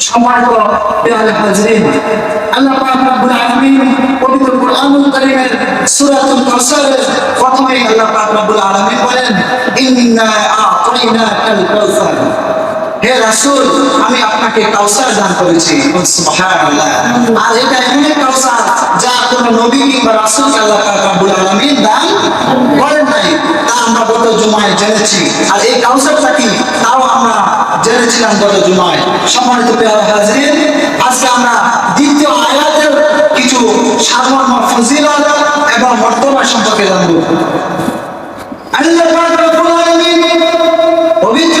সম্মানিত পেয়ারে হাজরিন আল্লাহ পাক রব্বুল আলামিন পবিত্র কোরআনুল কারীমের সূরাতুল কাউসারের প্রথমেই আল্লাহ পাক রব্বুল আলামিন বলেন ইন্না আ'তাইনাকাল কাউসার হে রাসূল, আমি আপনাকে কাউসার দান করেছি। আর এটা এমন কাউসার যা কোনো নবী কিংবা আল্লাহ দান করেন নাই। তা আমরা গত জুমায় জেনেছি। আর এই কাউসারটা কি? তাও আমরা জেনেছিলাম গত জুমায়। সম্মানিত হাজরিন, আজকে আমরা দ্বিতীয় আয়াতের কিছু সাধারণ ফজিলত এবং মর্তবা সম্পর্কে জানব। আল্লাহ পবিত্র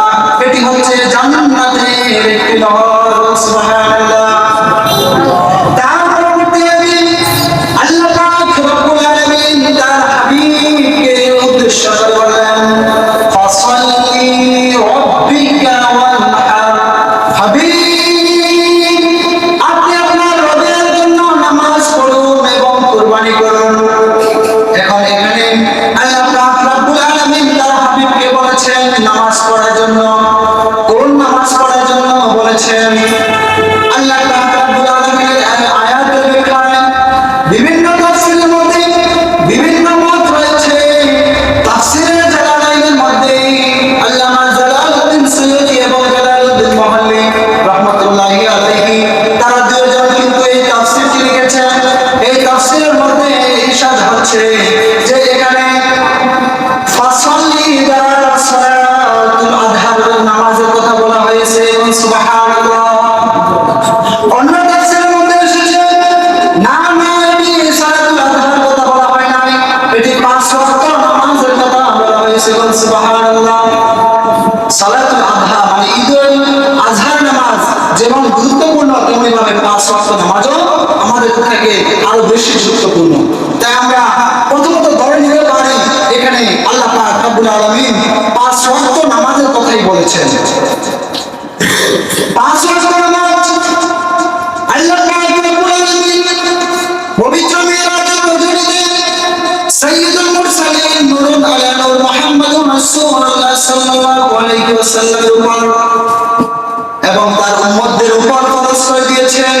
এবং তার উম্মতদের উপর ফরজ দিয়েছেন।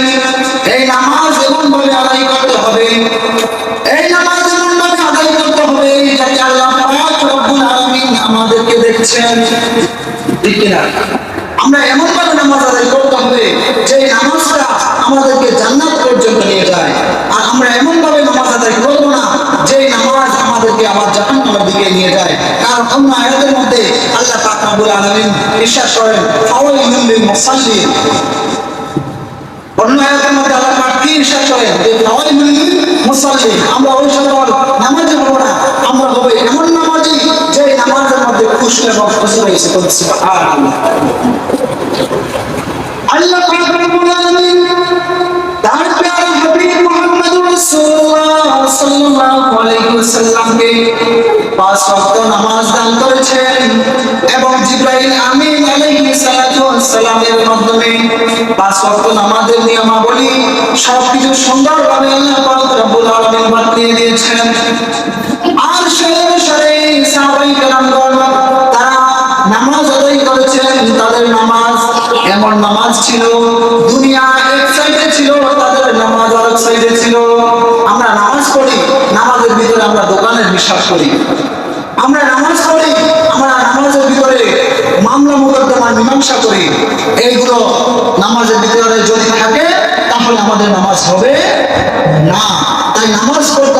এই নামাজ এমন ভাবে আদায় করতে হবে, এই নামাজ এমন ভাবে আদায় করতে হবে, যাতে আল্লাহ রব্বুল আলামিন আমাদেরকে দেখছেন। আমরা এমন ভাবে নামাজ আদায় করতে হবে যে নামাজটা আমাদেরকে জান্নাত পর্যন্ত নিয়ে যায়। আর আমরা এমন ভাবে নামাজ আদায় করব না যে নামাজ আমাদেরকে আবার জাহান্নামের দিকে নিয়ে যায়। কারণ অন্য আয়াতের মধ্যে রব্বুল আলামিন ইরশাদ করেন ফাওয়াইলুল লিল মুসাল্লিন অন্য আয়াতের মধ্যে আল্লাহ পাক কি ইরশাদ করেন? যে ফাওয়াইলুল লিল আমরা ওই সকল নামাজি হব না আমরা হব এমন নামাজি যে নামাজের মধ্যে খুশি এবং খুশি রয়েছে। সুবহানাল্লাহ। আল্লাহ পাক রব্বুল আলামিন তার প্যারা হাবিব মুহাম্মদুর রাসূলুল্লাহ সাল্লাল্লাহু আলাইহি ওয়াসাল্লামকে পাঁচ নামাজ দান করেছেন এবং জিবরাইল আমিন আলাইহিস সালাতু ওয়াসসালামের মাধ্যমে পাঁচ নামাজের নিয়মাবলী সবকিছু সুন্দরভাবে আল্লাহ পাক রব্বুল আলামিন দিয়েছেন। আর সেই সাহাবাই কেরামগণ তারা নামাজ আদায় করেছেন। তাদের নামাজ এমন নামাজ ছিল দুনিয়া এক সাইডে ছিল নামাজ ছিল। আমরা নামাজ পড়ি ভিতরে আমরা দোকানের করি আমরা নামাজ নামাজের ভিতরে মামলা থাকে, তাহলে আমাদের নামাজ হবে না। তাই নামাজ পড়তে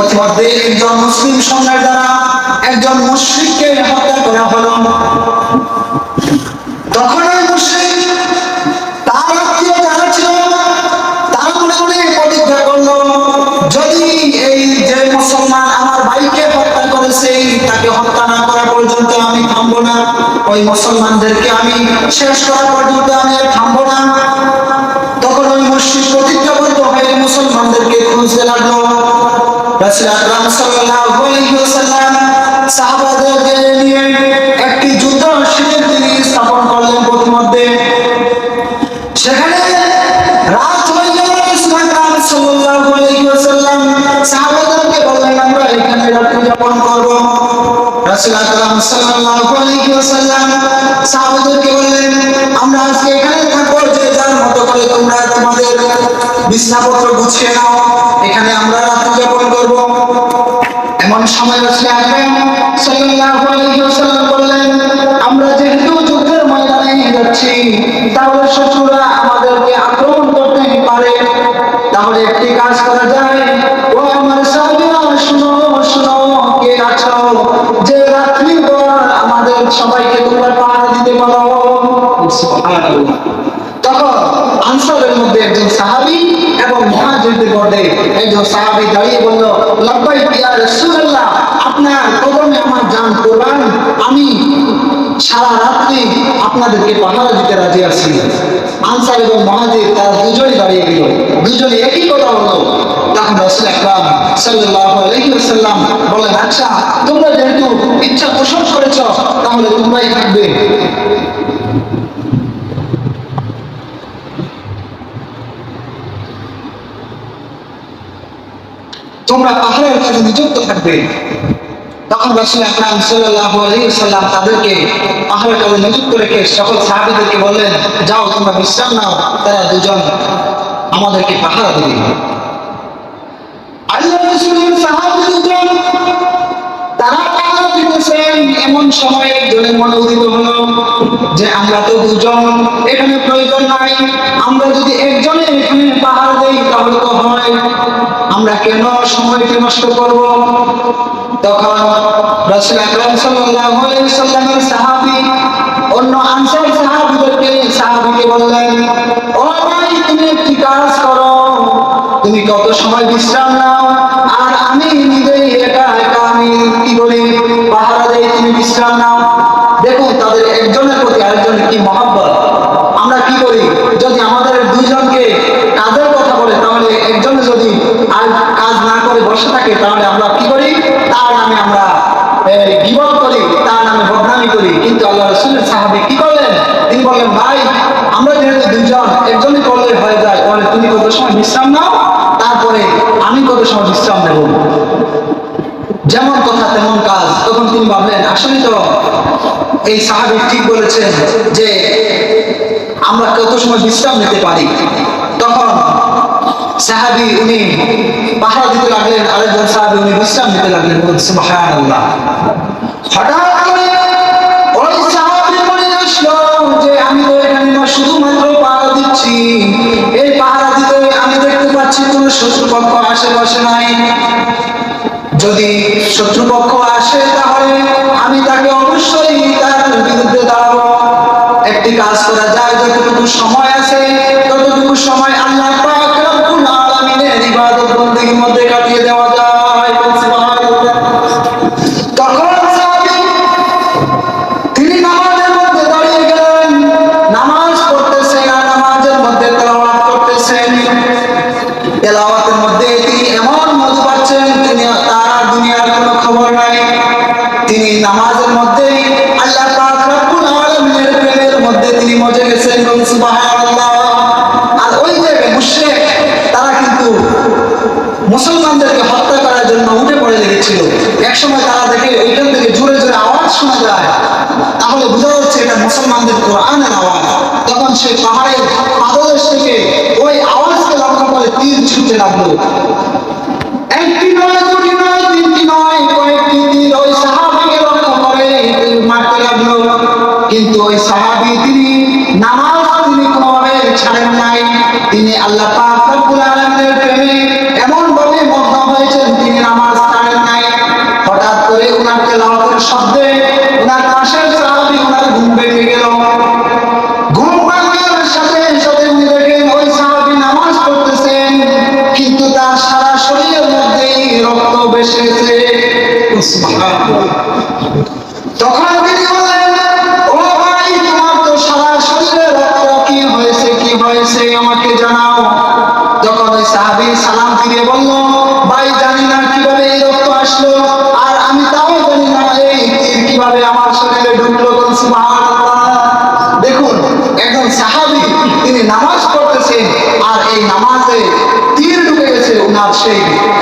পথিমধ্যে একজন মুসলিম সম্রাট দ্বারা একজন মুশ্রিককে হত্যা করা হলো। তখন ওই মুশ্রিক তার আত্মীয় যারা ছিল, তারা মনে মনে প্রতিজ্ঞা করল, যদি এই যে মুসলমান আমার ভাইকে হত্যা করেছে, তাকে হত্যা না করা পর্যন্ত আমি থামবো না। ওই মুসলমানদেরকে আমি শেষ করা পর্যন্ত আমি থামবো না। এখানে আমরা আজকে এখানে যে মতো করে তোমরা তোমাদের বিছনাপত্র গুছিয়ে নাও। এখানে আমরা রাত্রি যাপন করব। এমন সময় রাসূল আকরাম সাল্লাল্লাহু আলাইহি ওয়াসাল্লাম বললেন, আমরা যেহেতু যুদ্ধের ময়দানে যাচ্ছি, তাহলে শত্রুরা আমাদেরকে আক্রমণ করতে পারে। তাহলে একটি কাজ করা যায়। ও আমার সাহাবীরা, শুনো শুনো, কে আছো? যে রাত্রি পর আমাদের সবাইকে তোমরা পাহারা দিতে বলো সুবহানাল্লাহ। তখন আনসারের মধ্যে একজন সাহাবী মুহাজিরদের মধ্যে একজন সাহাবী দাঁড়িয়ে বলল লব্বাইক ইয়া রাসূলুল্লাহ, আপনার কদমে আমার জান কোরবান আমি সারা রাত্রি আপনাদেরকে পাহারা দিতে রাজি আছি। আনসার এবং মহাজির তারা দুজনই দাঁড়িয়ে গেল। দুজনে একই কথা হলো তখন রসুল আকরাম সাল্লাল্লাহু আলাইহি ওয়াসাল্লাম বলেন আচ্ছা তোমরা যেহেতু ইচ্ছা পোষণ করেছ, তাহলে তোমরাই থাকবে। তোমরা পাহাড়ের কাছে নিযুক্ত থাকবে। তখন রাসূল আকরাম সাল্লাল্লাহু আলাইহি ওয়াসাল্লাম তাদেরকে পাহাড়ের কাছে নিযুক্ত রেখে সকল সাহাবীদেরকে বললেন, যাও তোমরা বিশ্রাম নাও, তারা দুজন আমাদেরকে পাহারা দিবে। এমন সময় একজনের মনে উদিত হলো যে আমরা তো দুজন, এখানে প্রয়োজন নাই, আমরা যদি একজনে এখানে পাহাড় দেই তাহলে তো হয় আমরা কেন সময়কে নষ্ট করব? তখন রাসূল আকরাম সাল্লাল্লাহু আলাইহি সাল্লামের সাহাবী, অন্য আনসার সাহাবীদেরকে, সাহাবীকে বললেন, ও ভাই, তুমি একটি কাজ করো। তুমি কত সময় বিশ্রাম নাও? আর আমি নিজেই একা একা আমি কি করি? পাহারা দেই, তুমি বিশ্রাম নাও। দেখুন, তাদের একজনের প্রতি আরেকজনের কি মহাব্বত? আমরা কি করি যদি আমাদের দুইজনকে কাজের কথা বলে তাহলে একজনে যদি আর কাজ না করে বসে থাকে, তাহলে আমরা কি করি? তার নামে আমরা গিবত করি, তার নামে বদনামি করি। কিন্তু আল্লাহ রসুলের সাহাবি কি করলেন? তিনি বললেন, ভাই, আমরা যেহেতু দুইজন একজনই করলে হয়ে যায়। তাহলে তুমি কত সময় বিশ্রাম নাও? তারপরে আমি কত সময় বিশ্রাম নেব? যেমন কথা, তেমন কাজ। তখন তিনি ভাবলেন, আসলে তো এই সাহাবি ঠিক বলেছেন যে আমরা কত সময় বিশ্রাম নিতে পারি। সাহাবি উনি পাহারা দিতে লাগলেন, আরেকজন সাহাবি উনি বিশ্রাম নিতে লাগলেন সুবহানাল্লাহ। হঠাৎ করে ওই সাহাবি মনে আসলো যে, আমি তো এখানে শুধুমাত্র দিচ্ছি। এই পাহারা দিতে আমি দেখতে পাচ্ছি কোনো শত্রুপক্ষ আশেপাশে নাই। যদি শত্রুপক্ষ আসে তাহলে আমি তাকে অবশ্যই তার বিরুদ্ধে দাঁড়াবো। একটি কাজ করা যায়, যতটুকু সময় আছে, ততটুকু সময় আল্লাহ কিন্তু ওই সাহাবি তিনি নামাজ তিনি কোনোভাবে ছাড়েন নাই। তিনি আল্লাহ পাক রব্বুল আলামিনের প্রেমে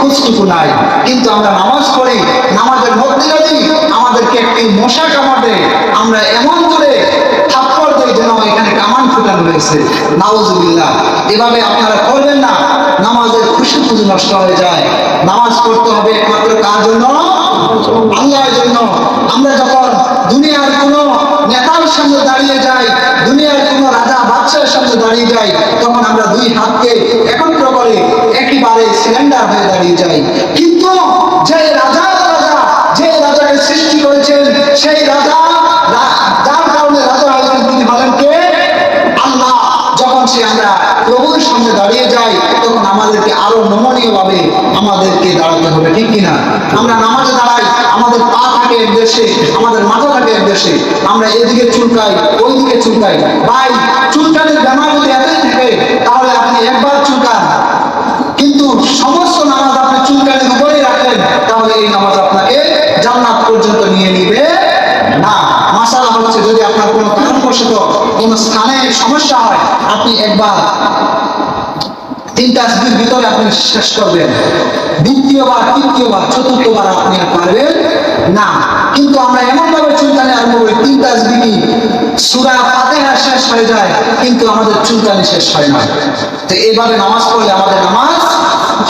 খোঁজটুকু নাই। কিন্তু আমরা নামাজ পড়ি, নামাজের মধ্যে যদি আমাদেরকে একটি মশা কামড়ে আমরা এমন করে থাপ্পড় দেই যেন এখানে কামান ফুটানো রয়েছে। নাউজুবিল্লাহ। এভাবে আপনারা করবেন না। নামাজের খুশি খুশি নষ্ট হয়ে যায়। নামাজ পড়তে হবে একমাত্র কার জন্য? আল্লাহর জন্য। আমরা যখন দুনিয়ার কোনো নেতার সামনে দাঁড়িয়ে যাই, দুনিয়ার কোনো রাজা বাদশাহের সামনে দাঁড়িয়ে যাই, তখন আমরা দুই হাতকে একত্র করে একেবারে সিলিন্ডার হয়ে দাঁড়িয়ে যাই কিন্তু যে রাজা রাজা, যে রাজাকে সৃষ্টি করেছেন, সেই রাজা যার কারণে রাজা হয়েছেন তিনি বলেন কে আল্লাহ যখন সে আমরা প্রভুর সামনে দাঁড়িয়ে যাই, তখন আমাদেরকে আরও নমনীয় ভাবে আমাদেরকে দাঁড়াতে হবে, ঠিক কিনা? আমরা নামাজে দাঁড়াই, আমাদের পা থাকে এক দেশে, আমাদের মাথা থাকে এক দেশে, আমরা এদিকে চুলকাই, ওইদিকে চুলকাই। ভাই, চুলকানির বেমার যদি এতই থাকে তাহলে আপনি একবার চুলকান কিন্তু সমস্ত নামাজ আপনি চুলকানির উপরেই রাখলেন তাহলে এই নামাজ আপনাকে জান্নাত পর্যন্ত নিয়ে নিবে না মাসালা হচ্ছে যদি আপনার কোনো কারণবশত কোনো স্থানে সমস্যা হয় আপনি একবার তিন তাসবির ভিতরে আপনি শেষ করবেন। দ্বিতীয়বার, তৃতীয়বার, চতুর্থবার আপনি আর পারবেন না। কিন্তু আমরা এমন ভাবে চুলকানি আরম্ভ করি তিন তাসবিটি সুরা ফাতেহা শেষ হয়ে যায়, কিন্তু আমাদের চুলকানি শেষ হয় না। তো এইভাবে নামাজ পড়লে আমাদের নামাজ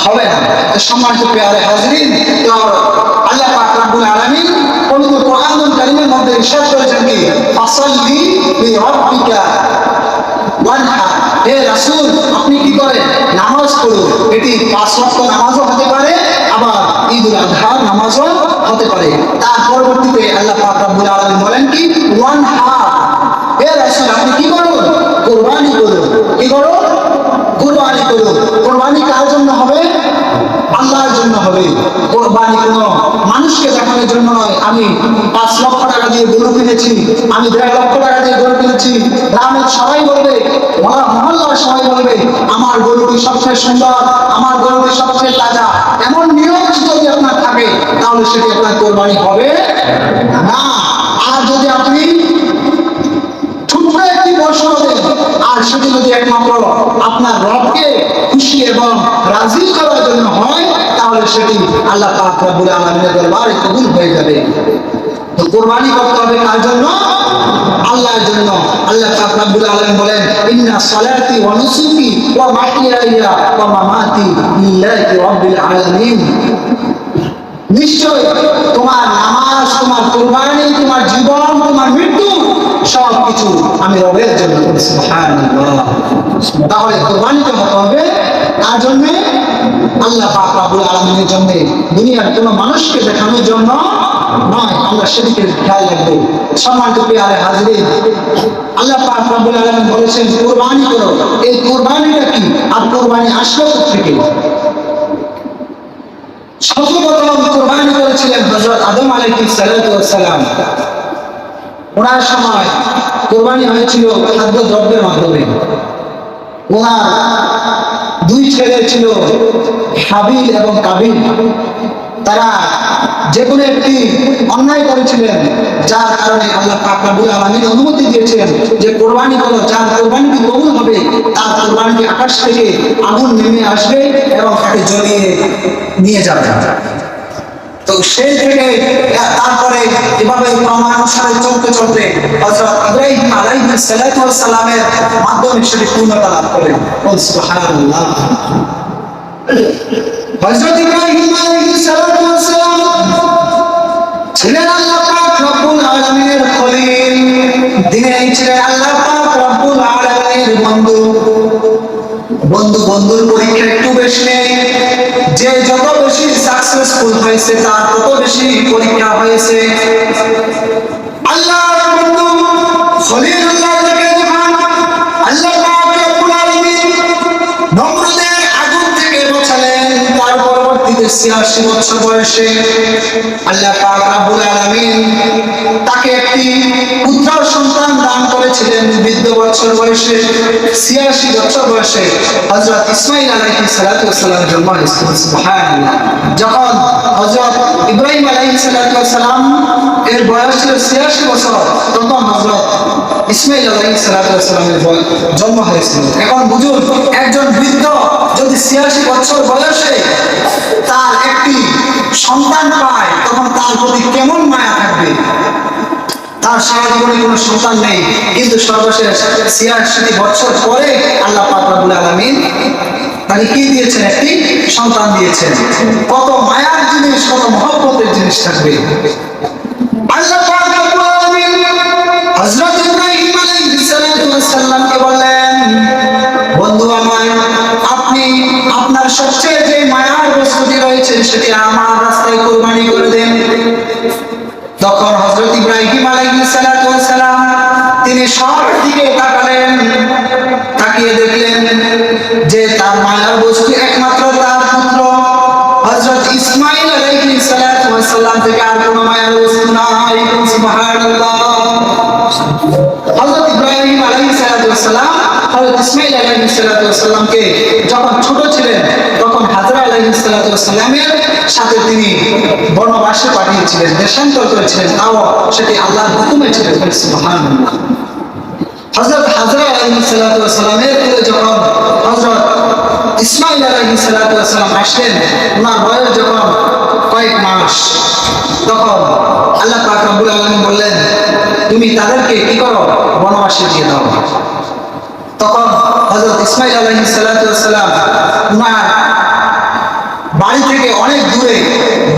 হবে না। তো সম্মানিত পেয়ারে হাজরিন, তো আল্লাহ পাক রব্বুল আলামিন পবিত্র কোরআনুল কারীমের মধ্যে ইরশাদ করেছেন কি? ফাসাল্লি লিরাব্বিকা ওয়ানহার হে রাসূল, আপনি কি করেন? নামাজ পড়ুন। এটি পাঁচ ওয়াক্ত নামাজও হতে পারে, আবার ঈদুল আজহার নামাজও হতে পারে। তার পরবর্তীতে আল্লাহ পাক রব্বুল বলেন কি? ওয়ানহার হে রাসূল, আপনি কি করুন? কুরবানি করুন। কি করুন? কুরবানি করুন। কুরবানি কার জন্য হবে? আল্লাহর জন্য হবে। কোরবানি কোনো মানুষকে দেখানোর জন্য নয়। আমি পাঁচ লক্ষ টাকা দিয়ে গরু কিনেছি, আমি দেড় লক্ষ টাকা দিয়ে গরু কিনেছি। গ্রামের সবাই বলবে, মহা- মহল্লার সবাই বলবে, আমার গরুটি সবচেয়ে সুন্দর, আমার গরুটি সবচেয়ে তাজা। এমন নিয়ম যদি আপনার থাকে, তাহলে সেটি আপনার কোরবানি হবে না। আর যদি আপনি আর সেটি যদি একমাত্র আপনার রবকে খুশি এবং রাজি করার জন্য হয় তাহলে সেটি আল্লাহ পাক রব্বুল আলামিনের দরবারে কবুল হয়ে যাবে। তো কোরবানি করতে হবে কার জন্য? আল্লাহর জন্য। আল্লাহ পাক রব্বুল আলামিন বলেন, ইন্না সালাতি ওয়া নুসুকি ওয়া মাহইয়ায়া ওয়া মামাতি লিল্লাহি আলামিন। নিশ্চয় তোমার নামাজ, তোমার কোরবানি, তোমার জীবন, তোমার মৃত্যু সব কিছু আমি রবের জন্য করেছি তাহলে কোরবানি তো হতে হবে, তার জন্য আল্লাহ পাক রাব্বুল আলামিনের জন্য দুনিয়ার কোনো মানুষকে দেখানোর জন্য নয়, আমরা সেদিকে খেয়াল আল্লাহ পাক আলামিন বলেছেন, কোরবানি করো। এই কোরবানিটা কি? আর কোরবানি আসলো থেকে সর্বপ্রথম কোরবানি করেছিলেন হযরত আদম ওয়াস সালাম। ওনার সময় কোরবানি হয়েছিল খাদ্য দ্রব্যের মাধ্যমে। ওনার দুই ছেলে ছিল হাবিল এবং কাবিল। তারা যে কোনো একটি অন্যায় করেছিলেন, যার কারণে আল্লাহ পাক রব্বুল আলামিন অনুমতি দিয়েছেন যে কোরবানি করো যার কোরবানিটি কবুল হবে, তার কোরবানিটি আকাশ থেকে আগুন নেমে আসবে এবং তাকে জ্বলিয়ে নিয়ে যাবে। তো সেই থেকে তারপরে এভাবে চলতে চলতে হযরত ইব্রাহিম আলাইহিস সালাতু ওয়াস সালামের মাধ্যমে সেটি পূর্ণতা লাভ সুবহানাল্লাহ। ইব্রাহিম আলাইহিস সালাতু ওয়াস সালাম ছিলেন আল্লাহ পাক রব্বুল আলামিনের খলিল। দিনে ছিলেন আল্লাহ পাক রব্বুল আলামিনের বন্ধু। বন্ধু বন্ধুর পরীক্ষা একটু বেশি নেই। যে যত সাকসেসফুল হয়েছে, তার তত বেশি পরীক্ষা হয়েছে। আল্লাহ পাক রব্বুল আলামিন নমরুদের আগুন থেকে বাঁচালেন, তার পরবর্তীতে 86 বছর বয়সে আল্লাহ পাক রব্বুল আলামিন তাকে একটি পুত্র সন্তান দান করেছিলেন বৃদ্ধ বছর বয়সে 86 বছর বয়সে হযরত ইসমাঈল আলাইহিস সালাতু ওয়াস সালাম জন্ম হয়েছিল যখন হযরত ইব্রাহিম আলাইহিস সালাতু ওয়াস সালাম এর বয়স ছিল 86 বছর, তখন হযরত ইসমাইল আলাইহিস সালামের জন্ম হয়েছিল। এখন বুঝুন, একজন বৃদ্ধ যদি ছিয়াশি বছর বয়সে তার একটি সন্তান পায়, তখন তার প্রতি কেমন মায়া থাকবে? তার সারা জীবনে কোনো সন্তান নেই। কিন্তু সর্বশেষ ছিয়াশি বছর পরে আল্লাহ পাকুল আলমিন তাকে কি দিয়েছেন? একটি সন্তান দিয়েছেন। কত মায়ার জিনিস, কত মহব্বতের জিনিস থাকবে। ইসমাইল যখন ছোট ছিলেন, তখন হাজরা সাথে তিনি বনবাসে পাঠিয়েছিলেন, দেশান্তর করেছিলেন। তাও সেটি আল্লাহর হুকুমে হাজরা যখন ইসমাইল আসলেন ওনার বয়স যখন কয়েক মাস, তখন আল্লাহ পাক রব্বুল আলামিন বললেন, তুমি তাদেরকে কি করো? বনবাসে দিয়ে দাও। তখন হযরত ইসমাইল আলাইহিস সালাম ওনার বাড়ি থেকে অনেক দূরে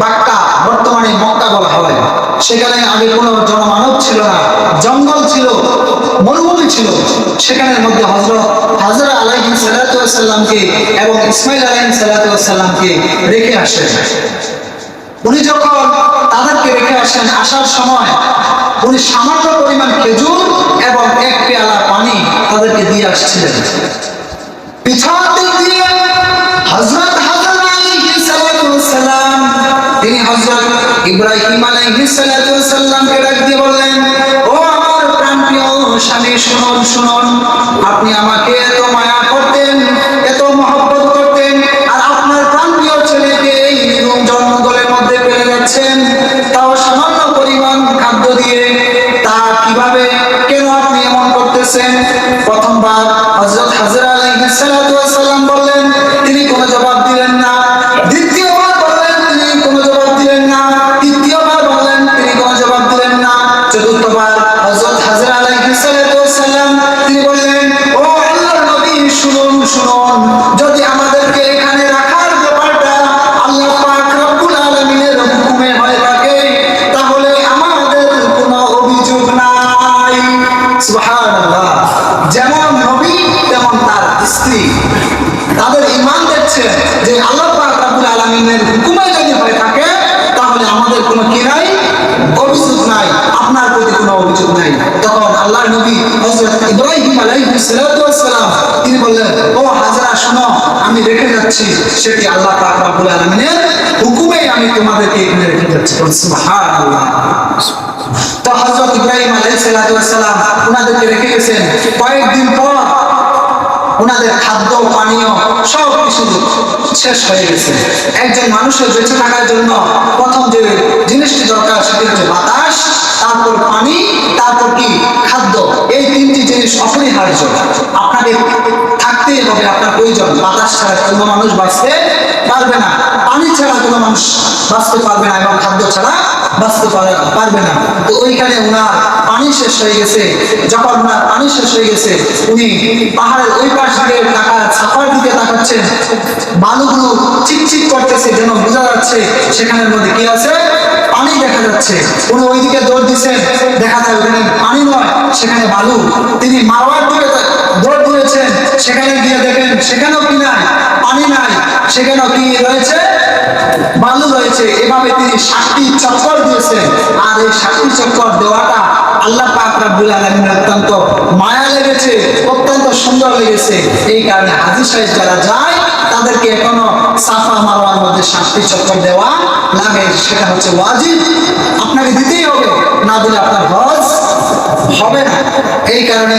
বাক্কা, বর্তমানে মক্কা বলা হয়। সেখানে আগে কোনো জনমানব ছিল না, জঙ্গল ছিল, মরুভূমি ছিল। সেখানের মধ্যে হজরত হাজরা আলাইহিন সাল্লামকে এবং ইসমাইল আলাইহিন সাল্লামকে রেখে আসেন উনি যখন তাদেরকে রেখে আসেন আসার সময় উনি সামান্য পরিমাণ খেজুর এবং এক পেয়ালা পানি তাদেরকে দিয়ে আসছিলেন। আপনি আমাকে এত হাজরা আলাইহিস তিনি বললেন, ও হাজরা, শোনো, আমি রেখে যাচ্ছি সেটি আল্লাহ পাক রব্বুল আমি তোমাদেরকে এখানে রেখে যাচ্ছি। তো হযরত ইব্রাহিম আলাইহিস ওনাদেরকে রেখে গেছেন। কয়েকদিন পর ওনাদের খাদ্য, পানীয় সব কিছু শেষ হয়ে গেছে। একজন মানুষের বেঁচে থাকার জন্য প্রথম যে জিনিসটি দরকার সেটি হচ্ছে বাতাস। তারপর পানি, তারপর কি? খাদ্য। এই তিনটি জিনিস অপরিহার্য। আপনাকে থাকতেই হবে আপনার প্রয়োজন। বাতাস ছাড়া কোনো মানুষ বাঁচতে পারবে না। পানি ছাড়া কোনো মানুষ বাঁচতে পারবে না এবং খাদ্য ছাড়া বাঁচতে পারে না, পারবে না। তো ওইখানে ওনার পানি শেষ হয়ে গেছে। যখন ওনার পানি শেষ হয়ে গেছে, উনি পাহাড়ের ওই পাশ দিকে তাকা সাফার দিকে তাকাচ্ছেন। বালুগুলো চিকচিক করতেছে যেন বোঝা যাচ্ছে সেখানের মধ্যে কি আছে? পানি দেখা যাচ্ছে। উনি ওইদিকে দৌড় দিচ্ছেন, দেখা যায় ওখানে পানি নয়, সেখানে বালু। তিনি মারওয়ার দিকে দৌড় দিয়েছেন, সেখানে গিয়ে দেখেন সেখানেও কি নাই, পানি নাই, সেখানেও কি রয়েছে? বালু রয়েছে, এভাবে তিনি সাতটি চক্কর দিয়েছেন। আর এই সাতটি চক্কর দেওয়াটা আল্লাহ পাক রাব্বুল অত্যন্ত মায়া লেগেছে, অত্যন্ত সুন্দর লেগেছে। এই কারণে হাজির সাহেব যারা যায়, তাদেরকে এখনও সাফা মারওয়ার মধ্যে সাতটি চক্কর দেওয়া লাগে, সেটা হচ্ছে ওয়াজিব। আপনাকে দিতেই হবে, না দিলে আপনার হজ হবে না। এই কারণে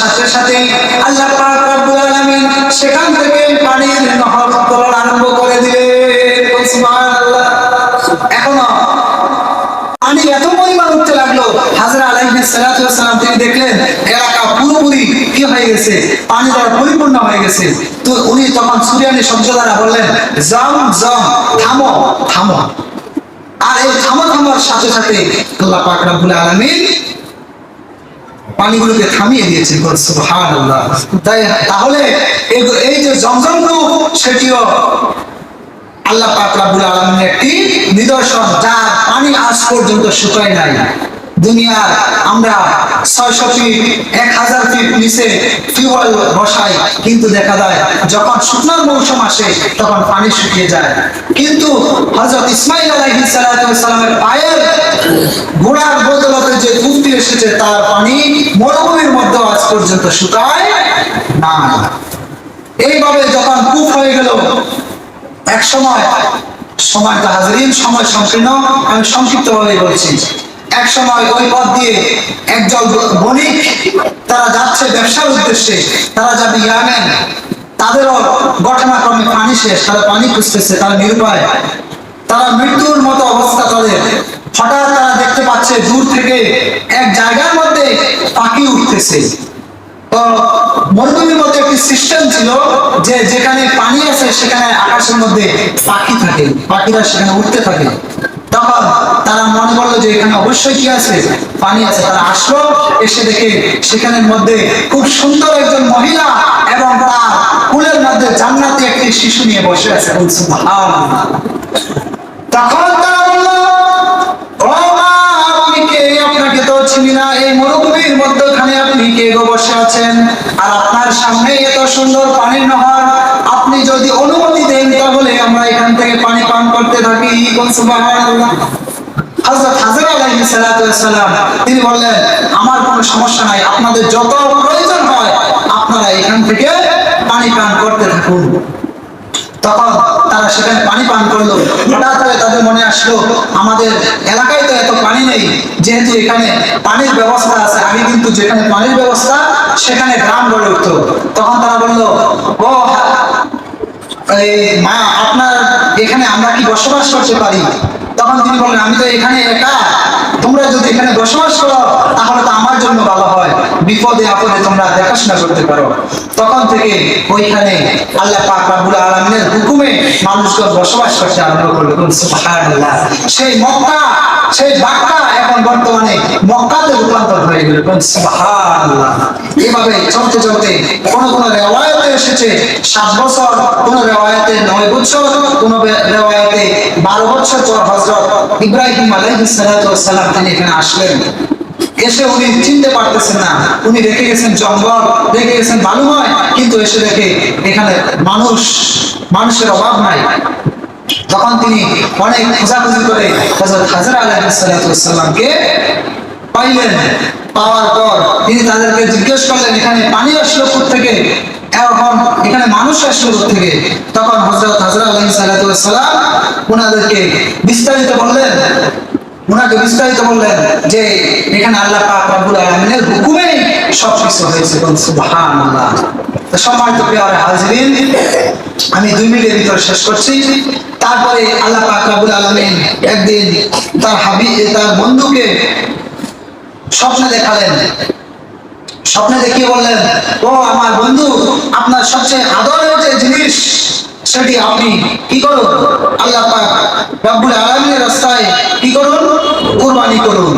সাথে সাথে আল্লাহ পাক রব্বুল আলামিন সেখান থেকে পানির নহর উত্তোলন আরম্ভ করে দিলেন। সুবহানাল্লাহ। এখনও পানি এত পরিমাণ উঠতে লাগল, হাজরা আলাইহিস সালাতু ওয়াস সালাম তিনি দেখলেন, এলাকা পুরোপুরি কি হয়ে গেছে? পানি দ্বারা পরিপূর্ণ হয়ে গেছে। তো উনি তখন সুরিয়ানি শব্দ দ্বারা বললেন জম জম থামো থামো। আর এই থামো থামার সাথে সাথে আল্লাহ পাক রব্বুল আলামিন পানিগুলোকে থামিয়ে দিয়েছে সুবহানাল্লাহ। তাই তাহলে এই- যে জমজম কূপ সেটিও আল্লাহ পাক আলমের একটি নিদর্শন যা পানি আজ পর্যন্ত শুকায় নাই। দুনিয়ার আমরা ছয়শো ফিট, এক হাজার ফিট নিচে টিউবওয়েল বসাই। কিন্তু দেখা যায়, যখন শুকনার মৌসুম আসে, তখন পানি শুকিয়ে যায়। কিন্তু হযরত ইসমাইল আলাইহিস সালাতু ওয়াস সালামের পায়ের ঘোড়ার বদলতে যে কূপটি এসেছে, তার পানি মরুভূমির মধ্যে আজ পর্যন্ত শুকায় না এইভাবে যখন কূপ হয়ে গেল, এক সময় সময় তো হাজারিন সময় সংকীর্ণ, আমি সংক্ষিপ্ত ভাবে বলছি। এক সময় ওই পথ দিয়ে একজন বণিক, তারা যাচ্ছে ব্যবসার উদ্দেশ্যে, তারা যাবে ইয়ামেন তাদেরও ঘটনাক্রমে পানি শেষ, তারা পানি খুঁজতেছে, তারা নিরুপায়। তারা মৃত্যুর মতো অবস্থা তাদের। হঠাৎ তারা দেখতে পাচ্ছে দূর থেকে এক জায়গার মধ্যে পাখি উঠতেছে। মরুভূমির মধ্যে একটি সিস্টেম ছিল যে যেখানে পানি আছে, সেখানে আকাশের মধ্যে পাখি থাকে, পাখিরা সেখানে উঠতে থাকে। তখন তারা মনে করল যে এখানে অবশ্যই কি আছে? পানি আছে। তারা আসলো, এসে দেখে সেখানের মধ্যে খুব সুন্দর একজন মহিলা এবং তার কুলের মধ্যে জান্নাতি একটি শিশু নিয়ে বসে আছে। তখন তারা বলল আপনি যদি অনুমতি দেন, তাহলে আমরা এখান থেকে পানি পান করতে থাকি। সুবহানাল্লাহ। তিনি বললেন, আমার কোনো সমস্যা নাই, আপনাদের যত প্রয়োজন হয়, আপনারা এখান থেকে পানি পান করতে থাকুন। তখন তারা সেখানে পানি পান করল। হঠাৎ করে তাদের মনে আসলো, আমাদের এলাকায় তো এত পানি নেই, যেহেতু এখানে পানির ব্যবস্থা আছে আগে কিন্তু যেখানে পানির ব্যবস্থা, সেখানে গ্রাম গড়ে উঠতো। তখন তারা বলল, ও মা, আপনার এখানে আমরা কি বসবাস করতে পারি? তখন তিনি বললেন, আমি তো এখানে একা। তোমরা যদি এখানে বসবাস করো, তাহলে তো আমার জন্য ভালো হয়। বিপদে আপদে তোমরা দেখাশোনা করতে পারো। তখন থেকে ওইখানে আল্লাহ পাক রাব্বুল আলামিনের হুকুমে মানুষজন বসবাস করছে আরম্ভ করল। সেই মক্কা সেই বাক্কা এখন বর্তমানে মক্কাতে রূপান্তর হয়ে গেল। এভাবে চলতে চলতে কোন কোন রেওয়ায়তে এসেছে, সাত বছর, কোন রেওয়ায়তে নয় বছর, কোন রেওয়ায়তে বারো বছর পর হজরত ইব্রাহিম সালাম তিনি এখানে আসলেন। এসে উনি চিনতে পারতেছেন না, উনি রেখে গেছেন জঙ্গল, রেখে গেছেন বালুময়, কিন্তু এসে দেখে এখানে মানুষ, মানুষের অভাব নাই। তখন তিনি অনেক খোঁজাখুঁজি করে হযরত হাজরা সালামকে পাইলেন, পাওয়ার পর তিনি তাদেরকে জিজ্ঞেস করলেন, এখানে পানি আসলো থেকে এখন এখানে মানুষ আসলো থেকে তখন হযরত হাজরা আলাইহিস সালাতু ওনাদেরকে বিস্তারিত বললেন ওনাকে বিস্তারিত বললেন যে, এখানে আল্লাহ পাক রব্বুল আলামিনের হুকুমে সবকিছু হয়েছে সম্মানিত প্রিয় হাজিরিন, আমি দুই মিনিটের ভিতর শেষ করছি। তারপরে আল্লাহ পাক রব্বুল একদিন তার হাবি, তার বন্ধুকে স্বপ্নে দেখালেন। স্বপ্নে দেখিয়ে বললেন, ও আমার বন্ধু, আপনার সবচেয়ে আদরের যে জিনিস, সেটি আপনি কি করুন? আল্লাহ পাক রব্বুল আলামিনের রাস্তায় কি করুন? কুরবানি করুন।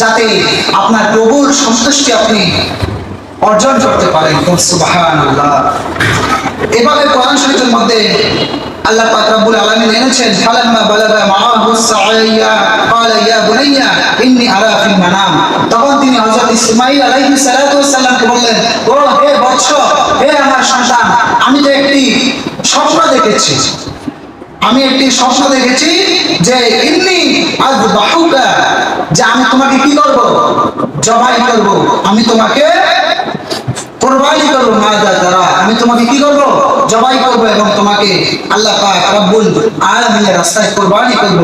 যাতে আপনার প্রভুর সন্তুষ্টি আপনি অর্জন করতে পারেন। এভাবে কোরআন শরীফের মধ্যে আল্লাহ পাক রব্বুল আলামিন এনেছেন, ফালাম্মা বালাগা মাআহু সাইয়া ক্বালা ইয়া বুনাইয়া, ইন্নী আরা ফিল মানাম। তখন তিনি হযরত ইসমাইল আলাইহিস সালাতু ওয়াসসালামকে বললেন, ও হে বৎস, হে আমার সন্তান, আমি তো একটি স্বপ্ন দেখেছি, আমি একটি স্বপ্ন দেখেছি যে ইন্নি আজ বাহুকা যে আমি তোমাকে কি করব জবাই করব আমি তোমাকে কোরবানি করবো মাদা দ্বারা আমি তোমাকে কি করব জবাই করব এবং তোমাকে আল্লাহ পাক রব্বুল আলামিনের রাস্তায় কোরবানি করব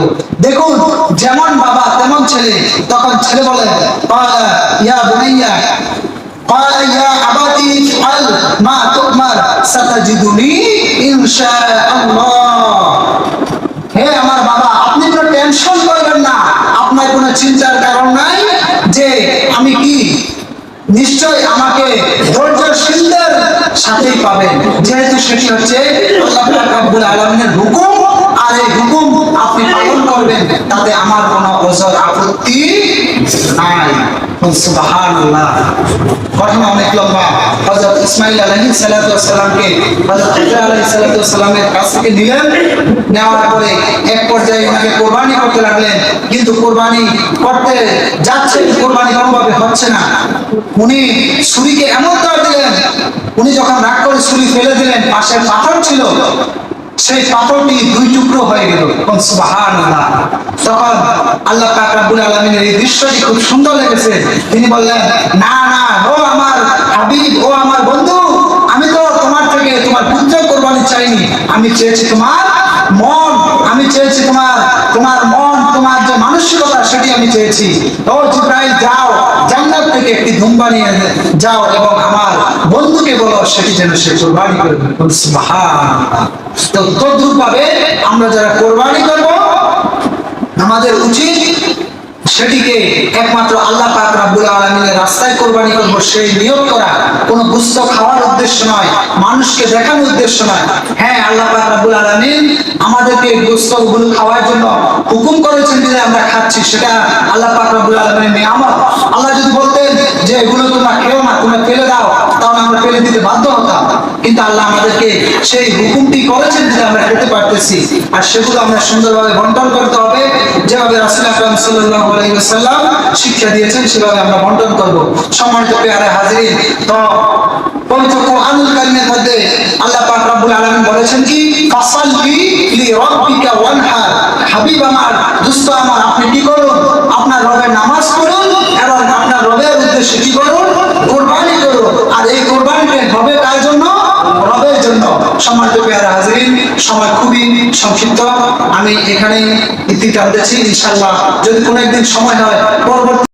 দেখুন যেমন বাবা তেমন ছেলে তখন ছেলে বলে قال يا بني قال يا أبتي افعل ما تؤمر ستجدني إن شاء الله হে আমার বাবা চিন্তার কারণ নাই যে আমি কি? নিশ্চয় আমাকে ধৈর্যশীলদের সাথেই পাবেন। যেহেতু সেটি হচ্ছে আলামিনের হুকুম এই হুকুম আপনি পালন করবেন, তাতে আমার কোনো ওজর আপত্তি নাই। এক পর্যায়ে কোরবানি করতে লাগলেন। কিন্তু কোরবানি করতে যাচ্ছে, কোরবানি হচ্ছে না। উনি ছুরিকে এমন দিলেন, উনি যখন রাগ করে ছুরি ফেলে দিলেন পাশে পাথর ছিল সেই পাথরটি দুই টুকরো হয়ে গেল। তখন আল্লাহ পাক আলমিনের এই দৃশ্যটি খুব সুন্দর লেগেছে। তিনি বললেন, না না, ও আমার হাবিব, ও আমার বন্ধু, আমি তো তোমার থেকে তোমার পুত্র কোরবানি চাইনি। আমি চেয়েছি তোমার মন, আমি চেয়েছি তোমার তোমার মন তোমার যে মানসিকতা, সেটি আমি চেয়েছি। ও জিব্রাইল, যাও, জান্নাত থেকে একটি ধুম্বা নিয়ে যাও এবং আমার বন্ধুকে বলো, সেটি যেন সে কোরবানি করবে তো তদ্রুপ ভাবে আমরা যারা কোরবানি করব, আমাদের উচিত সেটিকে একমাত্র আল্লাহ পাক রাব্বুল আলামিনের রাস্তায় কোরবানি করব, সেই নিয়োগ করা কোনো গুস্ত খাওয়ার উদ্দেশ্য নয়, মানুষকে দেখানোর উদ্দেশ্য নয়। হ্যাঁ আল্লাহ পাক রাব্বুল আলামিন আমাদেরকে গুস্তগুলো খাওয়ার জন্য হুকুম করেছেন যে আমরা খাচ্ছি, সেটা আল্লাহ পাক রাব্বুল আলামিনের নিয়ামত। আল্লাহ যদি বলতেন যে এগুলো তোমরা খেও না, তোমরা ফেলে দাও আমরা ফেলে দিতে বাধ্য হতাম। কিন্তু আল্লাহ আমাদেরকে সেই হুকুমটি করেছেন আমরা খেতে পারতেছি। আর সেগুলো আমরা সুন্দরভাবে বন্টন করতে হবে। যেভাবে রাসূল আকরাম শিক্ষা দিয়েছেন, সেভাবে আমরা বন্টন করব। সম্মানিত পেয়ারে হাজিরিন, তো কারীমের মধ্যে আল্লাহ পাক বলেছেন কি? হাবিব আমার আমার, আপনি কি করুন? আপনার রবের নামাজ পড়ুন, এবং আপনার রবের উদ্দেশ্যে কি করুন? কোরবানি করুন। আর এই কোরবানিটা হবে জন্য? রবের জন্য। সম্মানিত সময় খুবই সংক্ষিপ্ত। আমি এখানেই ইতি টানতেছি ইনশাল্লাহ যদি কোনো একদিন সময় হয়, পরবর্তী